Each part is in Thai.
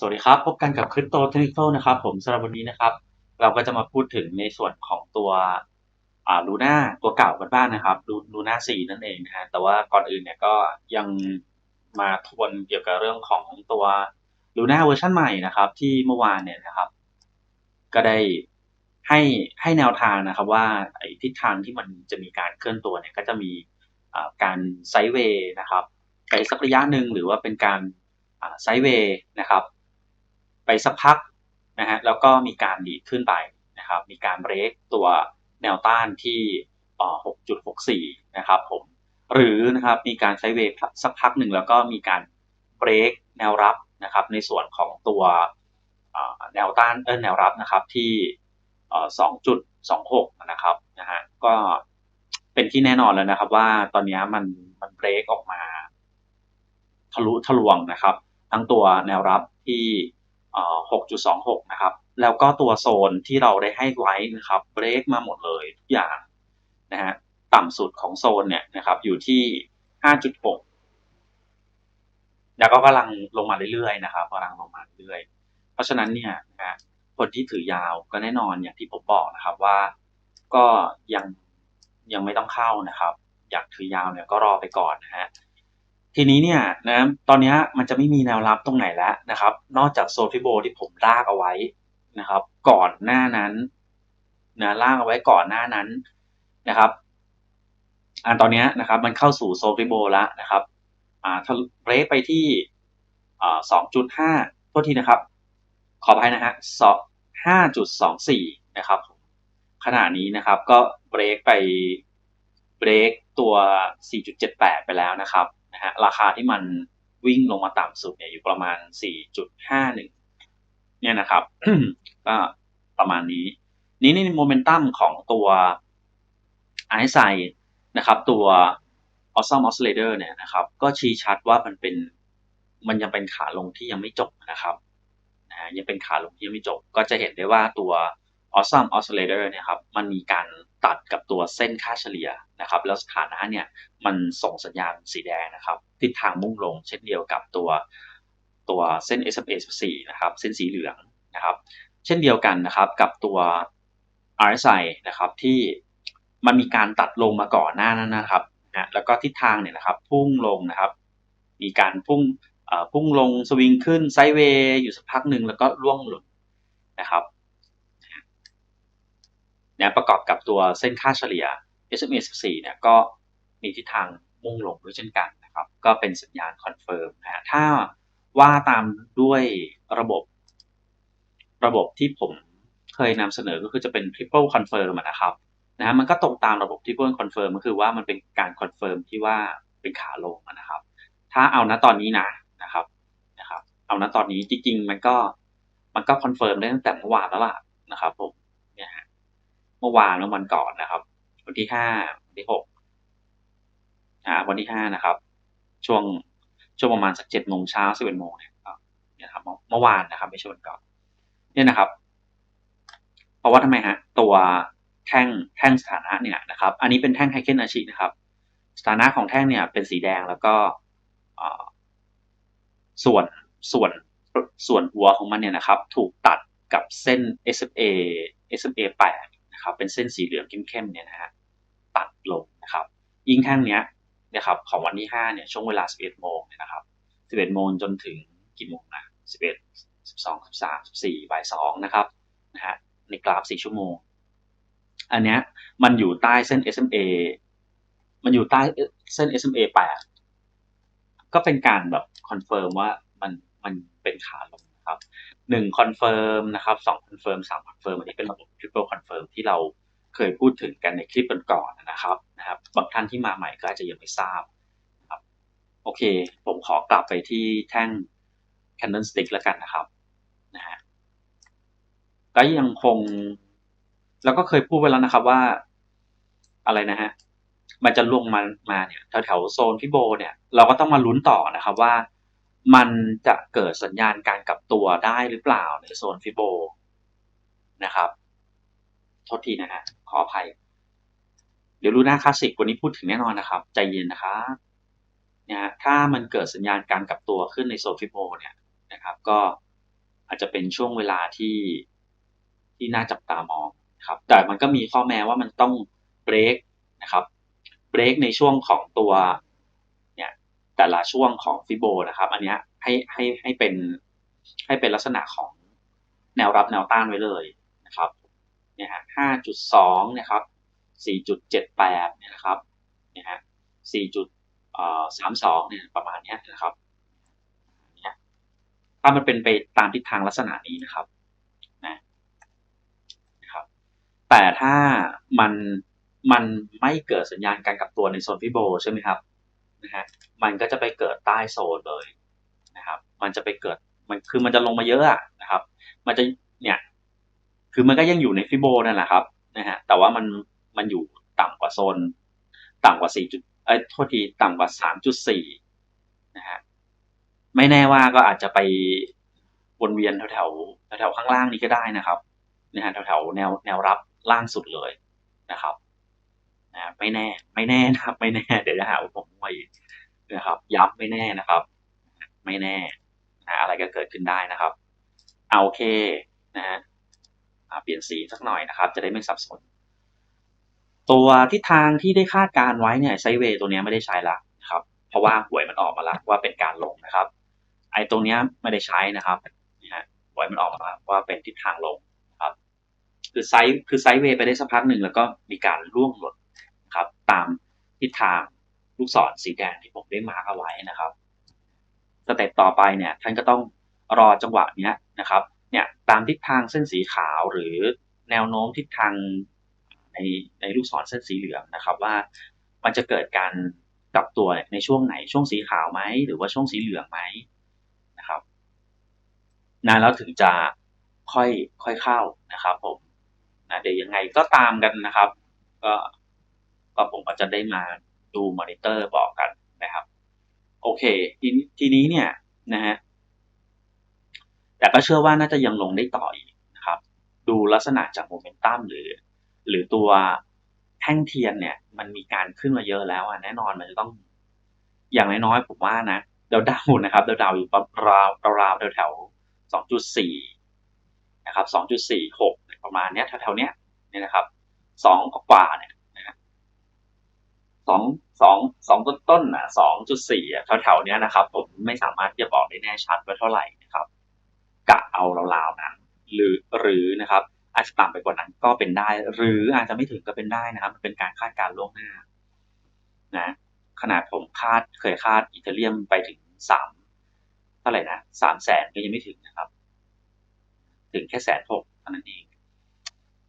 สวัสดีครับ พบกันกับคริปโตเทคนิคนะครับผมสำหรับวันนี้นะครับ เราก็จะมาพูดถึงในส่วนของตัวอ่าลูน่าตัวเก่ากันบ้างนะครับลูน่าสี่นั่นเองนะฮะแต่ว่าก่อนอื่นเนี่ยก็ยังมาทวนเกี่ยวกับเรื่องของตัวลูน่าเวอร์ชันใหม่นะครับ ที่เมื่อวานเนี่ยนะครับ ก็ได้ให้ให้แนวทางนะครับว่าไอ้ทิศทางที่มันจะมีการเคลื่อนตัวเนี่ยก็จะมีการไซด์เวย์นะครับไปสักระยะหนึ่งหรือว่าเป็นการไซด์เวย์นะครับ ไปสักพักนะฮะแล้วก็มีการดีดขึ้นไปนะครับมีการเบรกตัวแนวต้านที่6.64 นะครับผมหรือนะครับมีการไซเวย์สักพักหนึ่งแล้วก็มีการเบรกแนวรับนะครับในส่วนของตัวแนวต้านเออแนวรับนะครับที่2.26 นะครับนะฮะก็เป็นที่แน่นอนแล้วนะครับว่าตอนนี้มันมันเบรกออกมา ทะลุทะลวงนะครับ ทั้งตัวแนวรับที่ 6.26 นะครับ แล้วก็ตัวโซนที่เราได้ให้ไว้นะครับเบรกมาหมดเลยทุกอย่างนะฮะต่ำสุดของโซนเนี่ยนะครับอยู่ที่ 5.6 แล้วก็กำลังลงมาเรื่อยๆนะครับกำลังลงมาเรื่อยๆ เพราะฉะนั้นเนี่ยนะฮะคนที่ถือยาวก็แน่นอนอย่างที่ผมบอกนะครับว่าก็ยังยังไม่ต้องเข้านะครับ อยากถือยาวเนี่ยก็รอไปก่อนนะฮะ ทีนี้เนี่ยนะตอนนี้มันจะไม่มีแนวรับตรงไหนแล้วนะครับ นอกจากโซฟิโบที่ผมลากเอาไว้นะครับ ก่อนหน้านั้นนะลากเอาไว้ก่อนหน้านั้นนะครับอันตอนนี้นะครับมันเข้าสู่โซฟิโบแล้วนะครับอ่าทะเบรกไปที่อ่าสองจุดห้าโทษทีนะครับ ขออภัยนะฮะสองห้าจุดสองสี่นะครับขณะนี้นะครับก็เบรกไปเบรกตัว 4.78 ไปแล้วนะครับ นะฮะราคาที่มันวิ่งลงมาต่ำสุดเนี่ยอยู่ประมาณ 4.51 เนี่ยนะครับ ก็ประมาณนี้ นี้ในโมเมนตัมของตัวไอซ์ไซนะครับตัว Awesome Oscillator เนี่ยนะครับก็ชี้ชัดว่ามันเป็นมันยังเป็นขาลงที่ยังไม่จบนะครับนะยังเป็นขาลงที่ยังไม่จบ ก็จะเห็นได้ว่าตัว Awesome Oscillator เนี่ยครับมันมีการ ตัดกับตัวเส้นค่าเฉลี่ยนะครับ แล้วสถานะเนี่ยมันส่งสัญญาณสีแดงนะครับ ทิศทางมุ่งลงเช่นเดียวกับตัวตัวเส้น SMA 14นะครับ เส้นสีเหลืองนะครับ เช่นเดียวกันนะครับกับตัว RSI นะครับที่มันมีการตัดลงมาก่อนหน้านั้นนะครับนะแล้วก็ทิศทางเนี่ยนะครับพุ่งลงนะครับ มีการพุ่งพุ่งลงสวิงขึ้นไซด์เวย์อยู่สักพักหนึ่งแล้วก็ร่วงหลุดนะครับ นี่ยประกอบกับตัวเส้นค่าเฉลี่ย SMA 14เนี่ยก็มีทิศทางมุ่งลงด้วยเช่นกันนะครับ ก็เป็นสัญญาณคอนเฟิร์มนะถ้าว่าตามด้วยระบบ ระบบที่ผมเคยนำเสนอก็คือจะเป็น triple confirm นะครับนะมันก็ตรงตามระบบ triple confirm ก็คือว่ามันเป็นการคอนเฟิร์มที่ว่าเป็นขาลงนะครับ ถ้าเอาณตอนนี้นะนะครับนะครับ เอาณตอนนี้จริงๆ มันก็มันก็คอนเฟิร์มได้ตั้งแต่เมื่อวานแล้วล่ะนะครับผม เมื่อวานแล้ววันก่อนนะครับ วันที่ห้าวันที่หกอ่าวันที่ห้านะครับ ช่วงช่วงประมาณสักเจ็ดโมงเช้าสิบเอ็ดโมงเนี่ยนี่ยครับเมื่อวานนะครับไม่ใช่วันก่อนเนี่ยนะครับ เพราะว่าทำไมฮะตัวแท่งแท่งสถานะเนี่ยนะครับ อันนี้เป็นแท่งไฮเคนอาชินะครับ สถานะของแท่งเนี่ยเป็นสีแดงแล้วก็ส่วนส่วนส่วนหัวของมันเนี่ยนะครับ ถูกตัดกับเส้น SMA SMA 8 นะครับเป็นเส้นสีเหลืองเข้มๆเนี่ยนะฮะตัดลงนะครับยิ่งแท่งเนี้ยนะครับของวันที่ 5 เนี่ยช่วงเวลา 11 โมงเนี่ยนะครับ 11 โมงจนถึงกี่โมงนะ 11 12 13 14บ่าย2นะครับนะฮะในกราฟ 4 ชั่วโมง อันเนี้ยมันอยู่ใต้เส้น SMA มันอยู่ใต้เส้น SMA 8 ก็เป็นการแบบคอนเฟิร์มว่ามันมันเป็นขาลงครับ หนึ่งคอนเฟิร์มนะครับสองคอนเฟิร์มสามคอนเฟิร์มอันนี้เป็นระบบทริปเปิลคอนเฟิร์มที่เราเคยพูดถึงกันในคลิปก่อนๆนะครับนะครับ บางท่านที่มาใหม่ก็อาจจะยังไม่ทราบครับโอเค ผมขอกลับไปที่แท่ง candlestick แล้วกันนะครับนะฮะก็ยังคงเราก็เคยพูดไปแล้วนะครับว่าอะไรนะฮะมันจะลงมามาเนี่ยแถวๆโซนพิโบเนี่ย เราก็ต้องมาลุ้นต่อนะครับว่า มันจะเกิดสัญญาณการกลับตัวได้หรือเปล่าในโซนฟิโบนะครับโทษทีนะฮะขออภัย เดี๋ยวรู้หน้าคลาสสิกวันนี้พูดถึงแน่นอนนะครับ ใจเย็นนะครับเนี่ยถ้ามันเกิดสัญญาณการกลับตัวขึ้นในโซนฟิโบเนี่ยนะครับ ก็อาจจะเป็นช่วงเวลาที่ที่น่าจับตามองครับ แต่มันก็มีข้อแม้ว่ามันต้องเบรกนะครับ เบรกในช่วงของตัว แต่ละช่วงของฟิโบนะครับ อันนี้ให้ให้ให้เป็นให้เป็นลักษณะของแนวรับแนวต้านไว้เลยนะครับเนี่ยฮะห้าจุดสองนะครับสี่จุดเจ็ดแปดเนี่ยนะครับเนี่ยฮะสี่จุดสามสองเนี่ยประมาณนี้นะครับเนี่ยถ้ามันเป็นไปตามทิศทางลักษณะนี้นะครับนะนะครับ แต่ถ้ามันมันไม่เกิดสัญญาณการกลับตัวในโซนฟิโบใช่ไหมครับนะฮะ มันก็จะไปเกิดใต้โซนเลยนะครับ มันจะไปเกิดมันคือมันจะลงมาเยอะนะครับ มันจะเนี่ยคือมันก็ยังอยู่ในฟิโบนั่นแหละครับนะฮะแต่ว่ามันมันอยู่ต่ำกว่าโซน ต่ำกว่าสี่จุดเอ้ยโทษทีต่ำกว่าสามจุดสี่นะฮะไม่แน่ว่าก็อาจจะไปวนเวียนแถวแถวแถวข้างล่างนี้ก็ได้นะครับนะฮะแถวแถวแนวแนวรับล่างสุดเลยนะครับนะไม่แน่ไม่แน่นะครับ ไม่แน่เดี๋ยวจะหาว่าผมมั่วอีก นะครับย้ำไม่แน่นะครับ ไม่แน่นะอะไรก็เกิดขึ้นได้นะครับ เอาโอเคนะฮะเปลี่ยนสีสักหน่อยนะครับ จะได้ไม่สับสน ตัวทิศทางที่ได้คาดการไว้เนี่ยไซเวย์ตัวนี้ไม่ได้ใช้ละนะครับ เพราะว่าหวยมันออกมาแล้วว่าเป็นการลงนะครับ ไอ้ตรงนี้ไม่ได้ใช้นะครับนะฮะหวยมันออกมาว่าเป็นทิศทางลงครับ คือไซคือไซเวย์ไปได้สักพักหนึ่งแล้วก็มีการร่วงหล่นนะครับ ตามทิศทาง ลูกศรสีแดงที่ผมได้มาร์กเอาไว้นะครับสเต็ปต่อไปเนี่ยท่านก็ต้องรอจังหวะเนี้ยนะครับเนี่ยตามทิศทางเส้นสีขาวหรือแนวโน้มทิศทางในในลูกศรเส้นสีเหลืองนะครับว่ามันจะเกิดการกลับตัวในช่วงไหนช่วงสีขาวไหมหรือว่าช่วงสีเหลืองไหมนะครับนะแล้วถึงจะค่อยค่อยเข้านะครับผมนะเดี๋ยวยังไงก็ตามกันนะครับ ก็ก็ผมก็จะได้มา ดูมอนิเตอร์บอกกันนะครับ โอเค ทีทีนี้เนี่ยนะฮะแต่ก็เชื่อว่าน่าจะยังลงได้ต่ออีกนะครับ ดูลักษณะจากโมเมนตัมหรือ หรือตัวแท่งเทียนเนี่ย มันมีการขึ้นมาเยอะแล้วอะแน่นอนมันจะต้อง อย่างน้อยๆผมว่านะเดาเดานะครับเดาเดาอยู่ราวราวแถวสองจุดสี่นะครับสองจุดสี่หกประมาณเนี้ยแถวๆเนี้ยเนี่ยนะครับสองกว่าเนี่ย สองสองสองต้นต้นอะสองจุดสี่อะแถวๆเนี้ยนะครับ ผมไม่สามารถที่จะบอกได้แน่ชัดว่าเท่าไหร่นะครับกะเอาราวๆนั้นหรือหรือนะครับ อาจจะต่ำไปกว่านั้นก็เป็นได้ หรืออาจจะไม่ถึงก็เป็นได้นะครับ มันเป็นการคาดการล่วงหน้านะขนาดผมคาดเคยคาดอิตาเลียมไปถึงสามเท่าไหร่นะสามแสนก็ยังไม่ถึงนะครับ ถึงแค่แสนหกเท่านั้นเอง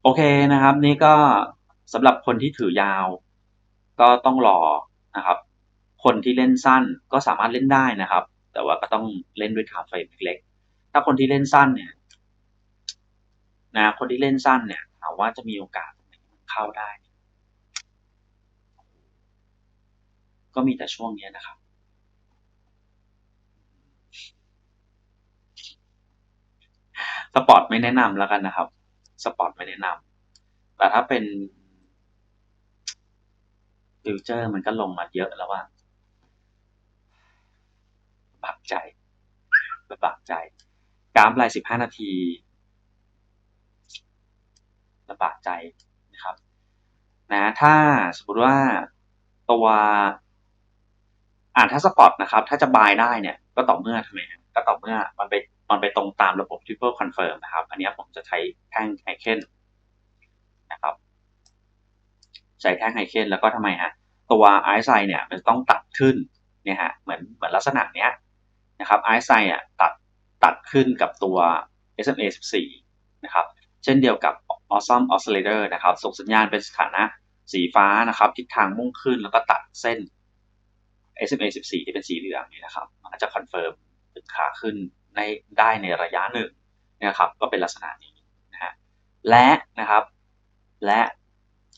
โอเคนะครับ นี่ก็สำหรับคนที่ถือยาว ก็ต้องรอนะครับ คนที่เล่นสั้นก็สามารถเล่นได้นะครับ แต่ว่าก็ต้องเล่นด้วยไทม์เฟเล็กๆถ้าคนที่เล่นสั้นเนี่ยนะคนที่เล่นสั้นเนี่ยถามว่าจะมีโอกาสเข้าได้ ก็มีแต่ช่วงนี้นะครับสปอร์ตไม่แนะนำแล้วกันนะครับ สปอร์ตไม่แนะนำแต่ถ้าเป็น ฟิวเจอร์มันก็ลงมาเยอะแล้วว่าบักใจบักใจ กราฟรายสิบห้านาทีระบากใจนะครับนะถ้าสมมติว่าตัวอ่าถ้าสปอตนะครับ ถ้าจะบายได้เนี่ย ก็ต่อเมื่อทำไมก็ต่อเมื่อมันไปมันไปตรงตามระบบ triple confirm นะครับ อันนี้ผมจะใช้แท่งไฮเคนนะครับ ใช้แท่งไฮเคนแล้วก็ทำไมฮะตัวไอซ์ไซเนี่ยมันต้องตัดขึ้นเนี่ยฮะเหมือนเหมือนลักษณะเนี้ยนะครับไอซ์ไซอะตัดตัดขึ้นกับตัว SMA 14นะครับเช่นเดียวกับ Awesome Oscillator นะครับส่งสัญญาณเป็นสถานะสีฟ้านะครับทิศทางมุ่งขึ้นแล้วก็ตัดเส้น SMA 14 ที่เป็นสีเหลืองนี่นะครับมันจะคอนเฟิร์มถึงขาขึ้นในได้ในระยะหนึ่งนะครับก็เป็นลักษณะนี้นะฮะและนะครับและ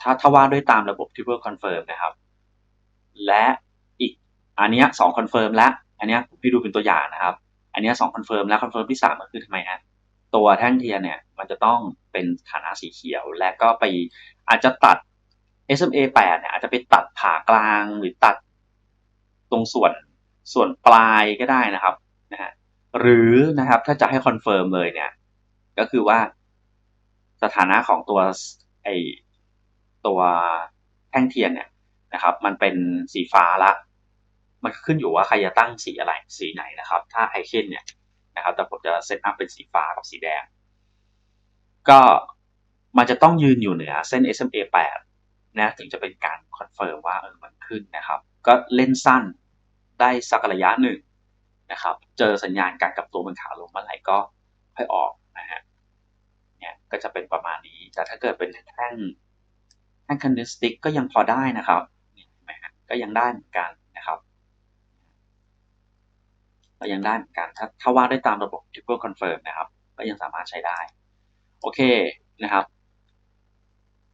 ถ้าถ้าว่าด้วยตามระบบ triple confirm นะครับ และอีกอันนี้สองคอนเฟิร์มแล้วอันนี้ผมให้ดูเป็นตัวอย่างนะครับ อันนี้สองคอนเฟิร์มแล้วคอนเฟิร์มที่สามก็คือทำไมฮะตัวแท่งเทียนเนี่ยมันจะต้องเป็นฐานะสีเขียว และก็ไปอาจจะตัด SMA 8เนี่ยอาจจะไปตัดผ่ากลางหรือตัดตรงส่วนส่วนปลายก็ได้นะครับนะฮะหรือนะครับถ้าจะให้คอนเฟิร์มเลยเนี่ย ก็คือว่าสถานะของตัวไอ ตัวแท่งเทียนเนี่ยนะครับ มันเป็นสีฟ้าละ มันขึ้นอยู่ว่าใครจะตั้งสีอะไรสีไหนนะครับ ถ้าไอเคนเนี่ยนะครับ แต่ผมจะเซตอัพเป็นสีฟ้ากับสีแดง ก็มันจะต้องยืนอยู่เหนือเส้น SMA 8นะถึงจะเป็นการคอนเฟิร์มว่าเออมันขึ้นนะครับ ก็เล่นสั้นได้สักระยะหนึ่งนะครับ เจอสัญญาณการกลับตัวเป็นขาลงเมื่อไหร่ก็ค่อยออกนะฮะเนี่ยก็จะเป็นประมาณนี้ แต่ถ้าเกิดเป็นแท่ง งคันดิสติกก็ยังพอได้นะครับเห็นไหมฮะก็ยังได้เหมือนกันนะครับก็ยังได้เหมือนกันถ้าถ้าว่าได้ตามระบบ triple confirm นะครับ ก็ยังสามารถใช้ได้ โอเคนะครับ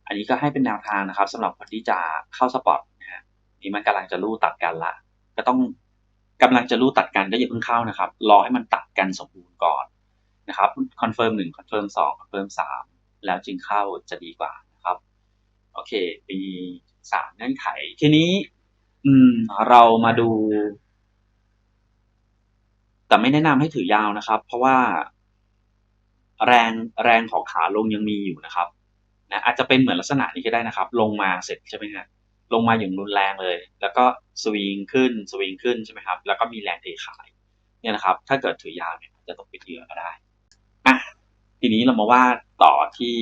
อันนี้ก็ให้เป็นแนวทางนะครับสำหรับคนที่จะเข้าสปอร์ตนะฮะนี่มันกำลังจะลู่ตัดกันละ ก็ต้องกำลังจะลู่ตัดกันก็อย่าเพิ่งเข้านะครับ รอให้มันตัดกันสมบูรณ์ก่อนนะครับคอนเฟิร์มหนึ่งคอนเฟิร์มสองคอนเฟิร์มสามแล้วจึงเข้าจะดีกว่า โอเคมีสามเงื่อนไข ทีนี้ อืม เรามาดู แต่ไม่แนะนำให้ถือยาวนะครับ เพราะว่า แรงแรงของขาลงยังมีอยู่นะครับนะอาจจะเป็นเหมือนลักษณะนี้ก็ได้นะครับ ลงมาเสร็จใช่ไหมฮะลงมาอย่างรุนแรงเลย แล้วก็สวิงขึ้นสวิงขึ้นใช่ไหมครับ แล้วก็มีแรงเทขาย เนี่ยนะครับ ถ้าเกิดถือยาวเนี่ยจะตกเป็นเหยื่อก็ได้อะทีนี้เรามาว่าต่อที่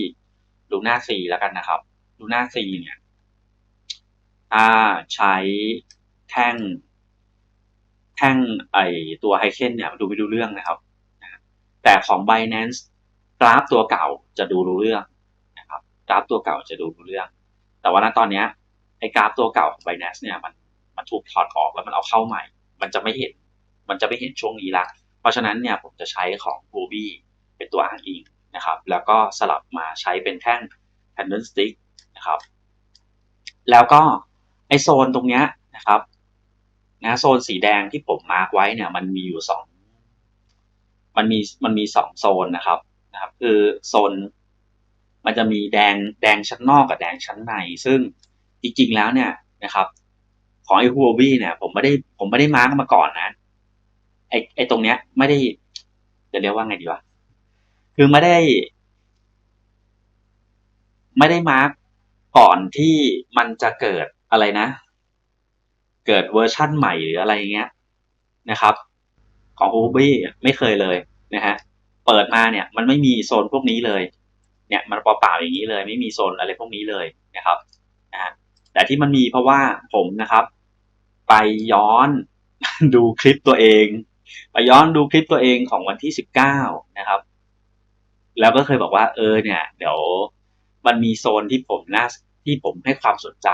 ลูน่าซีแล้วกันนะครับ ลูน่าซีเนี่ยถ้าใช้แท่ง แท่งไอตัวไฮเคนเนี่ยดูไม่ดูเรื่องนะครับ แต่ของ Binance กราฟตัวเก่าจะดูรู้เรื่องนะครับกราฟตัวเก่าจะดูรู้เรื่อง แต่ว่าณตอนนี้ไอกราฟตัวเก่าของ Binance เนี่ยมันมันถูกถอดออกแล้วมันเอาเข้าใหม่ มันจะไม่เห็น มันจะไม่เห็นช่วงนี้ละ เพราะฉะนั้นเนี่ยผมจะใช้ของ Ruby เป็นตัวอ้างอิงนะครับ แล้วก็สลับมาใช้เป็นแท่ง candlestick นะครับ แล้วก็ไอโซนตรงเนี้ยนะครับนะโซนสีแดงที่ผมมาร์กไว้เนี่ย มันมีอยู่สองมันมีมันมีสองโซนนะครับนะครับ คือโซนมันจะมีแดงแดงชั้นนอกกับแดงชั้นใน ซึ่งจริงๆแล้วเนี่ยนะครับของไอ้ฮัววี่เนี่ย ผมไม่ได้ผมไม่ได้มาร์กมาก่อนนะไอ้ไอ้ตรงเนี้ย ไม่ได้จะเรียกว่าไงดีวะคือไม่ได้ ไม่ได้มาร์ก ก่อนที่มันจะเกิดอะไรนะ เกิดเวอร์ชั่นใหม่หรืออะไรเงี้ยนะครับ ของฮูบี้ไม่เคยเลยนะฮะเปิดมาเนี่ยมันไม่มีโซนพวกนี้เลย เนี่ยมันเปล่าๆอย่างนี้เลย ไม่มีโซนอะไรพวกนี้เลยนะครับนะฮะแต่ที่มันมีเพราะว่าผมนะครับ ไปย้อนดูคลิปตัวเองไปย้อนดูคลิปตัวเองของวันที่สิบเก้านะครับ แล้วก็เคยบอกว่าเออเนี่ย เดี๋ยวมันมีโซนที่ผมน่า ที่ผมให้ความสนใจ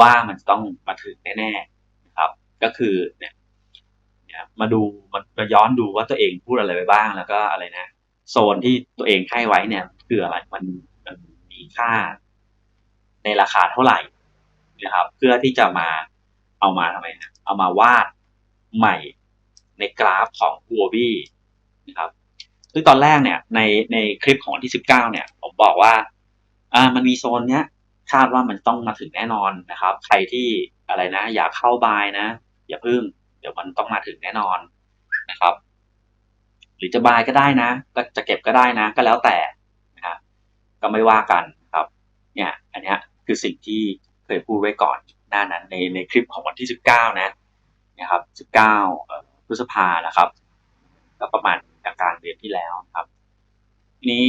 ว่ามันต้องมาถึงแน่ๆนะครับ ก็คือเนี่ยมาดูมาย้อนดูว่าตัวเองพูดอะไรไปบ้างแล้วก็อะไรนะโซนที่ตัวเองให้ไว้เนี่ย คืออะไรมันมันมีค่า ในราคาเท่าไหร่นะครับ เพื่อที่จะมาเอามาทำไมนะเอามาวาดใหม่ในกราฟของ u o b นะครับซึ่งตอนแรกเนี่ยในในคลิปของที่ 19 เนี่ย ผมบอกว่า อ่ามันมีโซนเนี้ย คาดว่ามันต้องมาถึงแน่นอนนะครับ ใครที่อะไรนะ อยากเข้าบายนะ อย่าพึ่ง เดี๋ยวมันต้องมาถึงแน่นอนนะครับ หรือจะบายก็ได้นะ ก็จะเก็บก็ได้นะ ก็แล้วแต่นะครับก็ไม่ว่ากันครับ เนี่ย อันนี้คือสิ่งที่เคยพูดไว้ก่อนหน้านั้นในในคลิปของวันที่สิบเก้านะนะครับสิบเก้าพฤษภานะครับก็ประมาณกลางเดือนที่แล้วครับ นี้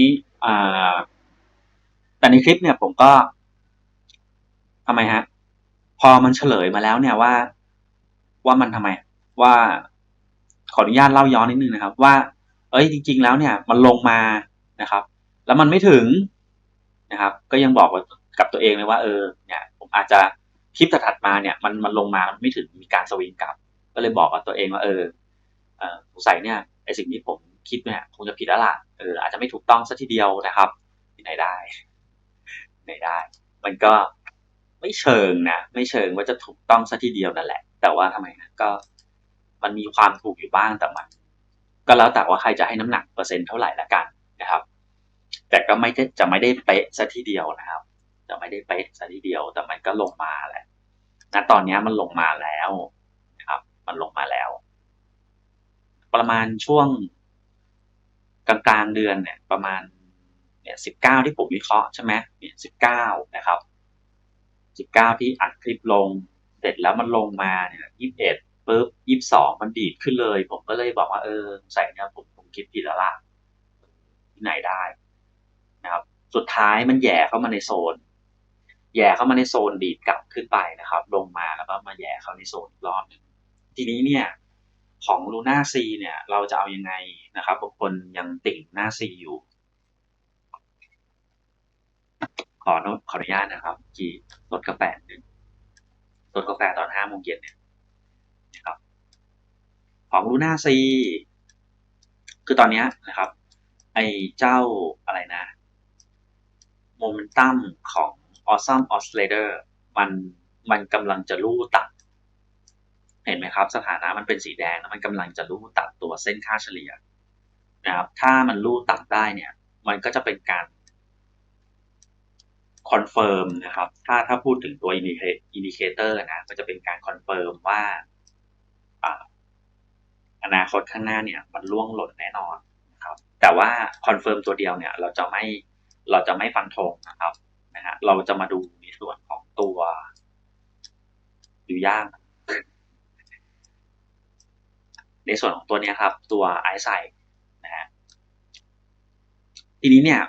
แต่ในคลิปเนี่ยผมก็ ทำไมฮะ พอมันเฉลยมาแล้วเนี่ยว่า ว่ามันทำไม ว่าขออนุญาตเล่าย้อนนิดนึงนะครับ ว่า เอ้ยจริง ๆ แล้วเนี่ย มันลงมานะครับ แล้วมันไม่ถึงนะครับ ก็ยังบอกกับตัวเองเลยว่า เออ เนี่ย ผมอาจจะคลิปถัดมาเนี่ย มันมันลงมามันไม่ถึงมีการสวิงกลับ ก็เลยบอกกับตัวเองว่าเออเออสงสัยเนี่ยไอสิ่งที่ผมคิดเนี่ยคงจะผิดแล้วล่ะเอออาจจะไม่ถูกต้องซะทีเดียวนะครับที่ไหนได้ไหนได้ มันก็ ไม่เชิงนะไม่เชิงว่าจะถูกต้องซะทีเดียวนั่นแหละ แต่ว่าทำไมนะก็มันมีความถูกอยู่บ้างแต่มัน ก็แล้วแต่ว่าใครจะให้น้ำหนักเปอร์เซ็นต์เท่าไหร่ละกันนะครับ แต่ก็ไม่จะไม่ได้เป๊ะซะทีเดียวนะครับ จะไม่ได้เป๊ะซะทีเดียว แต่มันก็ลงมาแหละณตอนนี้มันลงมาแล้วนะครับ มันลงมาแล้ว ประมาณช่วงกลางกลางเดือนเนี่ย ประมาณเนี่ยสิบเก้าที่ผมวิเคราะห์ใช่ไหมเนี่ยสิบเก้านะครับ สิบเก้าที่อัดคลิปลง เสร็จแล้วมันลงมาเนี่ยยี่สิบเอ็ดปุ๊บยี่สิบสองมันดีดขึ้นเลย ผมก็เลยบอกว่าเออใส่เนี่ยผมผมคิดผิดแล้วล่ะที่ไหนได้นะครับ สุดท้ายมันแย่เข้ามาในโซน แย่เข้ามาในโซนดีดกลับขึ้นไปนะครับ ลงมาแล้วก็มาแย่เข้าในโซนอีกรอบนึงทีนี้เนี่ยของลูน่าซีเนี่ย เราจะเอายังไงนะครับบางคนยังติ่งหน้าซีอยู่ ข อขออนุญาตนะครับกี่รถกาแฟหนึ่งรถกาแฟตอนห้าโมงเย็นเนี่ยนะครับของลูน่าซีคือตอนนี้นะครับ ไอเจ้าอะไรนะโมเมนตัมของ Awesome Oscillator มันมันกำลังจะลู่ตัด เห็นไหมครับ สถานะมันเป็นสีแดงแล้วมันกำลังจะลู่ตัดตัวเส้นค่าเฉลี่ยนะครับ ถ้ามันลู่ตัดได้เนี่ย มันก็จะเป็นการ คอนเฟิร์มนะครับ ถ้าถ้าพูดถึงตัวอินดิเคเตอร์นะมันจะเป็นการคอนเฟิร์มว่าอนาคตข้างหน้าเนี่ยมันล่วงหล่นแน่นอนนะครับ แต่ว่าคอนเฟิร์มตัวเดียวเนี่ย เราจะไม่เราจะไม่ฟันธงนะครับนะฮะเราจะมาดูในส่วนของตัวดูยากในส่วนของตัวเนี้ยครับ ตัวไอซ์ไซนะฮะทีนี้เนี่ย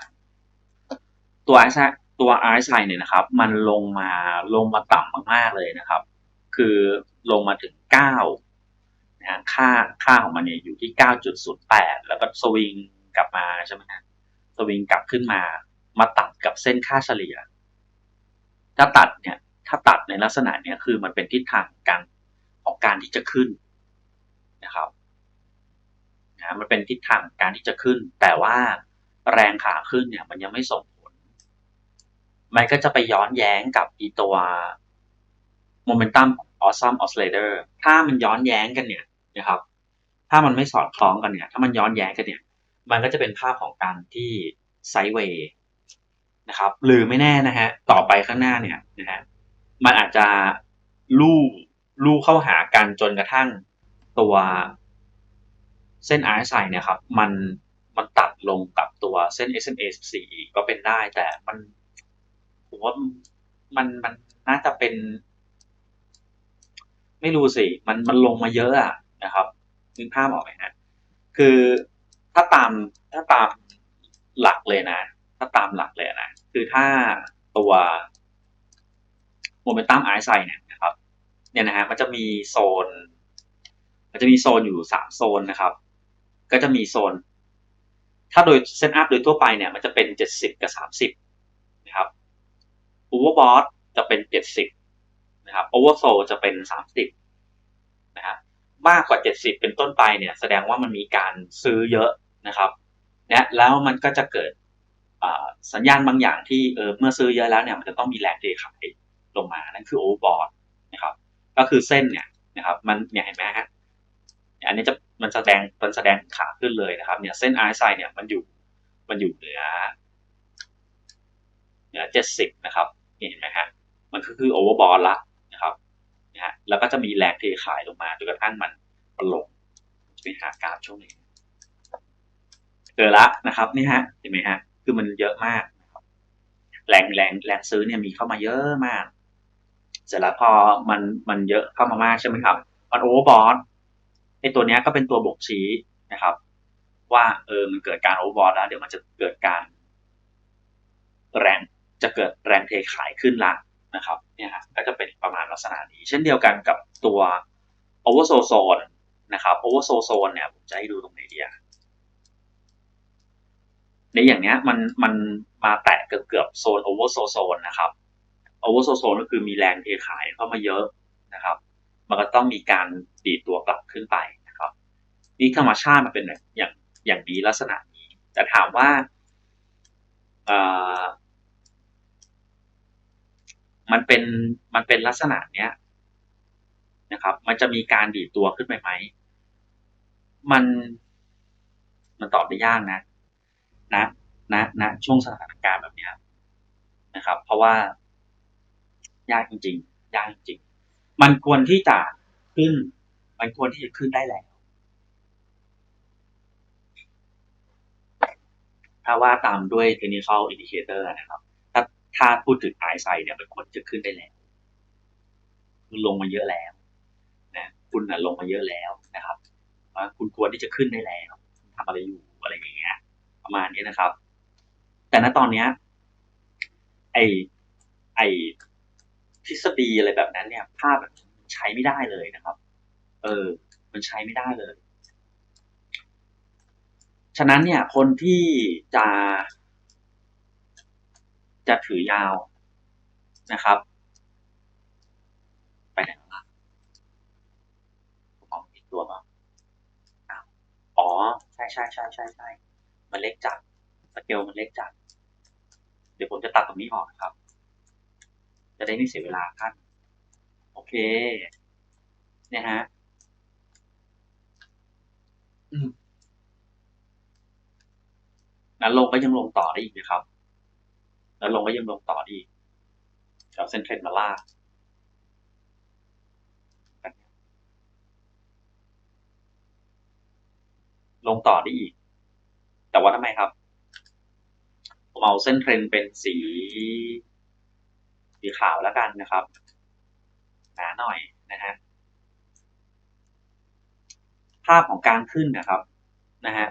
ตัวไอซ์ไซ ตัวไอซ์ไซเนี่ยนะครับ มันลงมาลงมาต่ำมากๆเลยนะครับ คือลงมาถึงเก้านะฮะค่าค่าของมันเนี่ยอยู่ที่เก้าจุดศูนย์แปดแล้วก็สวิงกลับมาใช่ไหมฮะสวิงกลับขึ้นมา มาตัดกับเส้นค่าเฉลี่ย ถ้าตัดเนี่ย ถ้าตัดในลักษณะเนี้ยคือมันเป็นทิศทางการของการที่จะขึ้นนะครับนะมันเป็นทิศทางการที่จะขึ้น แต่ว่าแรงขาขึ้นเนี่ย มันยังไม่ส่งผ มันก็จะไปย้อนแย้งกับอีตัวโมเมนตัมของ Awesome Oscillator ถ้ามันย้อนแย้งกันเนี่ยนะครับ ถ้ามันไม่สอดคล้องกันเนี่ย ถ้ามันย้อนแย้งกันเนี่ย มันก็จะเป็นภาพของการที่ไซด์เวย์นะครับ หรือไม่แน่นะฮะ ต่อไปข้างหน้าเนี่ยนะฮะ มันอาจจะลู่ลู่เข้าหากันจนกระทั่งตัวเส้น RSI เนี่ยครับ มันมันตัดลงกับตัวเส้น SMA 14อีกก็เป็นได้ แต่มัน ผมว่ามันมันน่าจะเป็น ไม่รู้สิ มันมันลงมาเยอะอะนะครับนึกภาพออกไหมฮะคือถ้าตามถ้าตามหลักเลยนะ ถ้าตามหลักเลยนะ คือถ้าตัวโมเมนตัมไอซ์ไซเนี่ยนะครับ เนี่ยนะฮะมันจะมีโซน มันจะมีโซนอยู่สามโซนนะครับ ก็จะมีโซน ถ้าโดยเซตอัพโดยทั่วไปเนี่ย มันจะเป็นเจ็ดสิบกับสามสิบนะครับ โอเวอร์บอทจะเป็นเจ็ดสิบนะครับโอเวอร์โซจะเป็นสามสิบนะครับมากกว่าเจ็ดสิบเป็นต้นไปเนี่ย แสดงว่ามันมีการซื้อเยอะนะครับเนี่ยแล้วมันก็จะเกิดสัญญาณบางอย่างที่เออเมื่อซื้อเยอะแล้วเนี่ยมันจะต้องมีแรงเทขายลงมา นั่นคือโอเวอร์บอทนะครับ ก็คือเส้นเนี่ยนะครับ มันเนี่ยเห็นไหมฮะอันนี้จะมันแสดงมันแสดงขาขึ้นเลยนะครับ เนี่ยเส้น RSI เนี่ยมันอยู่มันอยู่เหนือเหนือเจ็ดสิบนะครับ เห็นไหมฮะมันก็คือโอเวอร์บอลละนะครับนะฮะแล้วก็จะมีแรงเทขายลงมาจนกระทั่งมันมันลงไปหากราฟช่วงนี้เจอละนะครับนี่ฮะเห็นไหมฮะคือมันเยอะมากนะครับแรงแรงแรงซื้อเนี่ยมีเข้ามาเยอะมาก เสร็จแล้วพอมันมันเยอะเข้ามามากใช่ไหมครับมันโอเวอร์บอลไอตัวนี้ก็เป็นตัวบ่งชี้นะครับ ว่าเออมันเกิดการโอเวอร์บอลแล้ว เดี๋ยวมันจะเกิดการแรง จะเกิดแรงเทขายขึ้นละนะครับเนี่ยฮะก็จะเป็นประมาณลักษณะนี้ เช่นเดียวกันกับตัวโอเวอร์โซโซนนะครับโอเวอร์โซโซนเนี่ยผมจะให้ดูตรงไหนดีในอย่างเนี้ยมันมันมาแตะเกือบเกือบโซนโอเวอร์โซโซนนะครับโอเวอร์โซโซนก็คือมีแรงเทขายเข้ามาเยอะนะครับ มันก็ต้องมีการดีดตัวกลับขึ้นไปนะครับ นี่ธรรมชาติมันเป็นอย่างอย่างนี้ลักษณะนี้แต่ถามว่า มันเป็นมันเป็นลักษณะเนี้ยนะครับ มันจะมีการดีดตัวขึ้นไปไหม มันมันตอบได้ยากนะนะนะนะช่วงสถานการณ์แบบเนี้ยนะครับ เพราะว่ายากจริง ๆ ยากจริง มันควรที่จะขึ้น มันควรที่จะขึ้นได้แล้ว ถ้าว่าตามด้วย technical indicator นะครับ ถ้าพูดถึง i ซเนี่ยเป็นคนจะขึ้นได้แล้วคือลงมาเยอะแล้วนะคุณนะลงมาเยอะแล้วนะครับว่าคุณควรที่จะขึ้นได้แล้วทำอะไรอยู่อะไรอย่างเงี้ย ประมาณนี้นะครับ แต่ณตอนเนี้ย ไอไอทฤษฎีอะไรแบบนั้นเนี่ย ภาพแบบใช้ไม่ได้เลยนะครับ เออ มันใช้ไม่ได้เลย ฉะนั้นเนี่ย คนที่จะ จะถือยาวนะครับ ไปไหนมาผมเอาอีกตัวมาอ้าวอ๋อ ใช่ใช่ใช่ใช่ใช่มันเล็กจัดสเกลมันเล็กจัด เดี๋ยวผมจะตัดตรงนี้ออกนะครับ จะได้ไม่เสียเวลาท่าน โอเค เนี่ยฮะอืมแล้วลงก็ยังลงต่อได้อีกนะครับ แล้วลงก็ยังลงต่อได้อีกเอาเส้นเทรนมาลากลงต่อได้อีก แต่ว่าทำไมครับ ผมเอาเส้นเทรนเป็นสี สีขาวแล้วกันนะครับ หนาหน่อยนะฮะ ภาพของการขึ้นนะครับ นะฮะ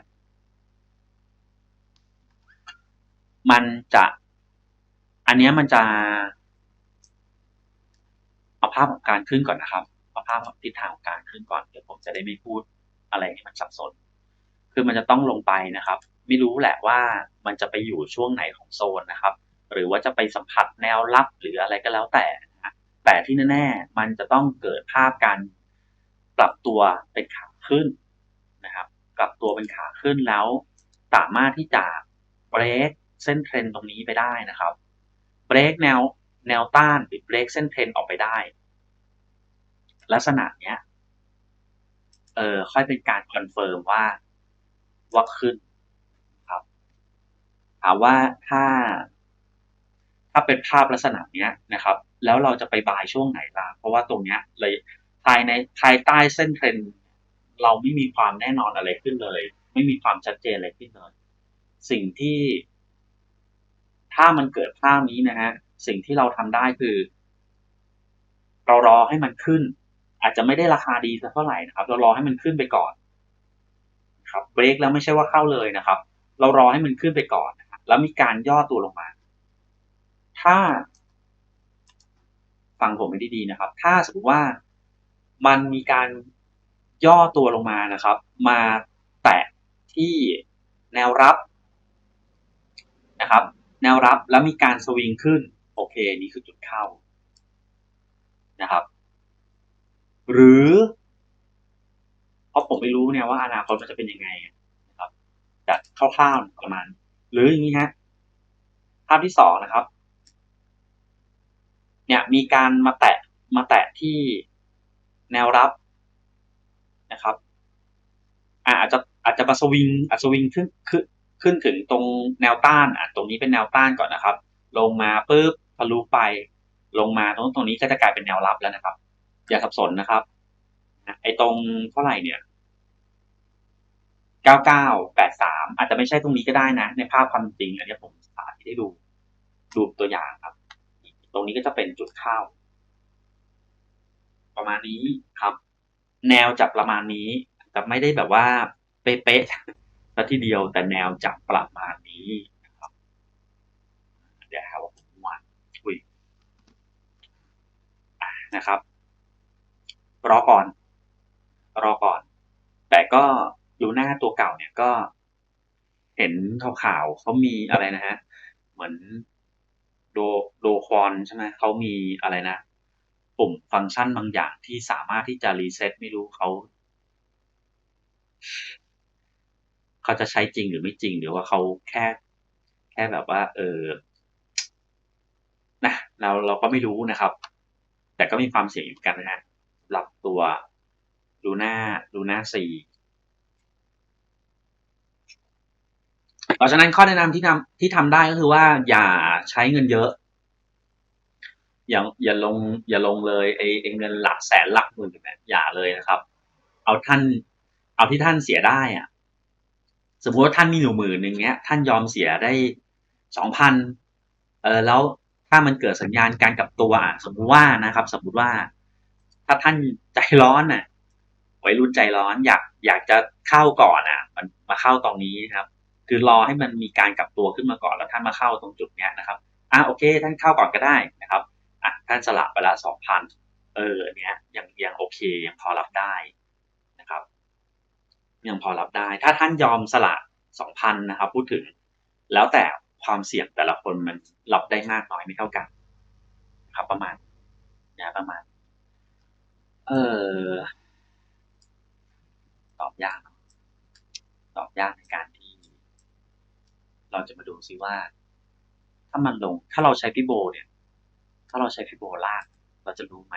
มันจะ อันนี้มันจะเอาภาพของการขึ้นก่อนนะครับ เอาภาพของทิศทางของการขึ้นก่อน เดี๋ยวผมจะได้ไม่พูดอะไรให้มันสับสน คือมันจะต้องลงไปนะครับ ไม่รู้แหละว่ามันจะไปอยู่ช่วงไหนของโซนนะครับ หรือว่าจะไปสัมผัสแนวรับหรืออะไรก็แล้วแต่นะแต่ที่แน่ๆ มันจะต้องเกิดภาพการปรับตัวเป็นขาขึ้นนะครับกลับตัวเป็นขาขึ้นแล้ว สามารถที่จะเบรกเส้นเทรนตรงนี้ไปได้นะครับ เบรกแนวแนวต้านหรือเบรกเส้นเทรนออกไปได้ ลักษณะเนี้ยเออค่อยเป็นการคอนเฟิร์มว่าว่าขึ้นครับถามว่าถ้า ถ้าเป็นภาพลักษณะเนี้ยนะครับ แล้วเราจะไปบายช่วงไหนล่ะเพราะว่าตรงเนี้ยเลยภายในภายใต้เส้นเทรนเราไม่มีความแน่นอนอะไรขึ้นเลย ไม่มีความชัดเจนอะไรขึ้นเลย สิ่งที่ ถ้ามันเกิดภาพนี้นะฮะสิ่งที่เราทำได้คือ เรารอให้มันขึ้น อาจจะไม่ได้ราคาดีสักเท่าไหร่นะครับ เรารอให้มันขึ้นไปก่อนครับเบรกแล้วไม่ใช่ว่าเข้าเลยนะครับ เรารอให้มันขึ้นไปก่อน แล้วมีการย่อตัวลงมา ถ้า ฟังผมไม่ดีๆนะครับ ถ้าสมมติว่ามันมีการย่อตัวลงมานะครับ มาแตะที่แนวรับนะครับ แนวรับแล้วมีการสวิงขึ้น โอเค นี่คือจุดเข้านะครับ หรือเพราะผมไม่รู้เนี่ยว่าอนาคตมันจะเป็นยังไงนะครับแต่คร่าวๆประมาณ หรืออย่างนี้ฮะภาพที่สองนะครับ เนี่ยมีการมาแตะมาแตะที่แนวรับนะครับอาจจะอาจจะมาสวิงอาจสวิงขึ้นขึ้น ขึ้นถึงตรงแนวต้านอะตรงนี้เป็นแนวต้านก่อนนะครับ ลงมาปุ๊บทะลุไป ลงมาตรงตรงนี้ก็จะกลายเป็นแนวรับแล้วนะครับ อย่าสับสนนะครับไอ้ตรงเท่าไหร่เนี่ยเก้าเก้าแปดสามอาจจะไม่ใช่ตรงนี้ก็ได้นะ ในภาพความจริงอันนี้ผมสาธิตให้ดูดูตัวอย่างครับ ตรงนี้ก็จะเป็นจุดเข้าประมาณนี้ครับ แนวจับประมาณนี้แต่ไม่ได้แบบว่าเป๊ะ ซะทีเดียวแต่แนวจับประมาณนี้นะครับเดี๋ยวครับว่าผมวันคุยนะครับ รอก่อน รอก่อน แต่ก็ดูหน้าตัวเก่าเนี่ยก็ เห็นข่าวๆเขามีอะไรนะฮะ เหมือนโดโดคอนใช่ไหมเขามีอะไรนะปุ่มฟังก์ชันบางอย่างที่สามารถที่จะรีเซ็ตไม่รู้เขา เขาจะใช้จริงหรือไม่จริง หรือว่าเขาแค่ แค่แบบว่า เออนะเราเราก็ไม่รู้นะครับ แต่ก็มีความเสี่ยงอยู่กันนะฮะหลับตัวดูหน้าดูหน้าสี่เพราะฉะนั้นข้อแนะนำที่ทำที่ทำได้ก็คือว่าอย่าใช้เงินเยอะ อย่าอย่าลงอย่าลงเลยไอ้เงินหลักแสนหลักหมื่นเนี่ยอย่าเลยนะครับ เอาท่าน เอาที่ท่านเสียได้อะ สมมติว่าท่านมีอยู่หมื่นหนึ่งเนี้ยท่านยอมเสียได้สองพันเออแล้วถ้ามันเกิดสัญญาณการกลับตัวสมมุติว่านะครับ สมมุติว่า ถ้าท่านใจร้อนอะวัยรุ่นใจร้อนอยากอยากจะเข้าก่อนอะ มันมาเข้าตรงนี้นะครับ คือรอให้มันมีการกลับตัวขึ้นมาก่อนแล้วท่านมาเข้าตรงจุดเนี้ยนะครับอะโอเค ท่านเข้าก่อนก็ได้นะครับอะท่านสลับไปละสองพันเออเนี้ยยังยังโอเคยังพอรับได้ ยังพอรับได้ ถ้าท่านยอมสละสองพันนะครับพูดถึงแล้วแต่ความเสี่ยงแต่ละคนมันรับได้มากน้อยไม่เท่ากันครับประมาณนะประมาณ เออตอบยากตอบยากในการที่ เราจะมาดูซิว่า ถ้ามันลง ถ้าเราใช้ฟิโบ เนี่ย ถ้าเราใช้ฟิโบลาก เราจะรู้ไหม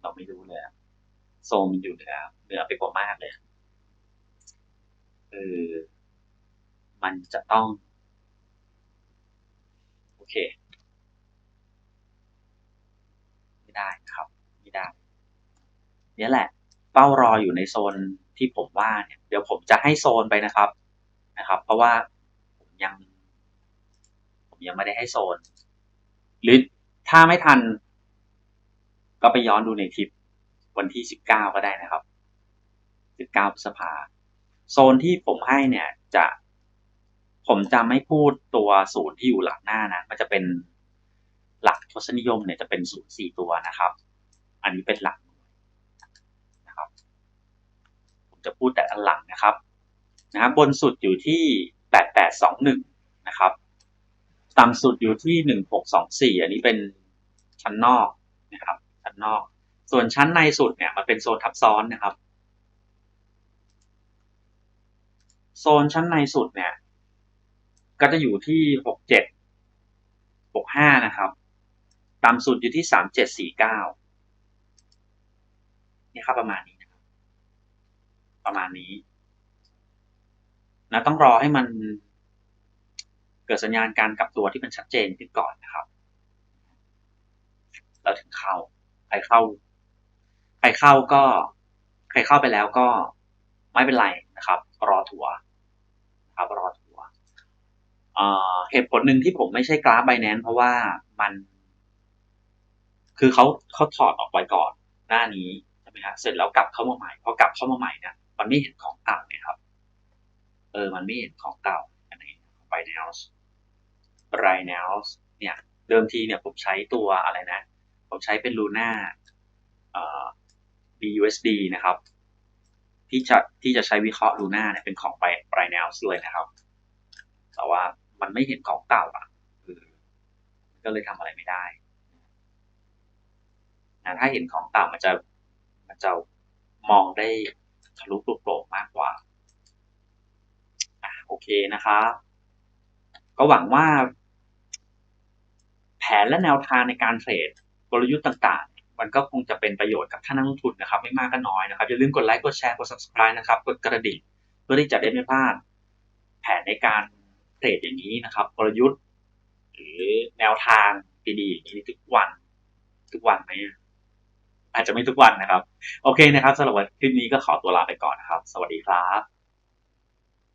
เราไม่รู้เลยโซมมันอยู่เหนือเหนือไปกว่ามากเลยเออมันจะต้อง โอเค ไม่ได้ครับ ไม่ได้เนี่ยแหละเฝ้ารออยู่ในโซนที่ผมว่าเนี่ย เดี๋ยวผมจะให้โซนไปนะครับ นะครับ เพราะว่าผมยัง ผมยังไม่ได้ให้โซนหรือ ถ้าไม่ทัน ก็ไปย้อนดูในคลิปวันที่สิบเก้าก็ได้นะครับสิบเก้าพฤษภาโซนที่ผมให้เนี่ยจะผมจะไม่พูดตัวศูนย์ที่อยู่หลังหน้านะ มันจะเป็นหลักทศนิยมเนี่ยจะเป็นศูนย์สี่ตัวนะครับ อันนี้เป็นหลักนะครับ ผมจะพูดแต่อันหลังนะครับนะครับ บนสุดอยู่ที่แปดแปดสองหนึ่งนะครับ ต่ำสุดอยู่ที่หนึ่งหกสองสี่อันนี้เป็น ชั้นนอกนะครับ ชั้นนอก ส่วนชั้นในสุดเนี่ยมันเป็นโซนทับซ้อนนะครับ โซนชั้นในสุดเนี่ย ก็จะอยู่ที่หกเจ็ดหกห้านะครับต่ำสุดอยู่ที่สามเจ็ดสี่เก้านี่ครับประมาณนี้นะครับ ประมาณนี้นะต้องรอให้มันเกิดสัญญาณการกลับตัวที่มันชัดเจนขึ้นก่อนนะครับ แล้วถึงเข้า ใครเข้า ใครเข้าก็ ใครเข้าไปแล้วก็ไม่เป็นไรนะครับ รอถัวครับรอถัวเหตุผลหนึ่งที่ผมไม่ใช่กราฟไบแนนเพราะว่ามัน คือเขาเขาถอดออกไปก่อน หน้านี้ใช่ไหมครัเสร็จแล้วกลับเข้ามาใหม่พอกลับเข้ามาใหม่เนี่ยมันไม่เห็นของเก่าเนี่ยครับ เออ มันไม่เห็นของเก่าอันนี้ไบแนลส์ไรแนลส์เนี่ย เดิมทีเนี่ยผมใช้ตัวอะไรนะ ผมใช้เป็นลูน่า BUSD นะครับ ที่จะที่จะใช้วิเคราะห์ลูน่าเนี่ยเป็นของไบไบแนลส์เลยนะครับ แต่ว่ามันไม่เห็นของเก่าอะก็เลยทำอะไรไม่ได้นะถ้าเห็นของเก่ามันจะมันจะมองได้ทะลุปลุกโปร่งมากกว่าอะโอเคนะครับก็หวังว่า แผนและแนวทางในการเทรด กลยุทธ์ต่างๆ มันก็คงจะเป็นประโยชน์กับท่านนักลงทุนนะครับ ไม่มากก็น้อยนะครับอย่าลืมกดไลค์กดแชร์กด subscribe นะครับกดกระดิ่งเพื่อที่จะได้ไม่พลาดแผนในการเทรดอย่างนี้นะครับ กลยุทธ์ หรือแนวทางดีๆอย่างนี้ทุกวัน ทุกวันไหมอาจจะไม่ทุกวันนะครับ โอเคนะครับสำหรับคลิปนี้ก็ขอตัวลาไปก่อนนะครับ สวัสดีครับ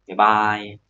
บ๊ายบาย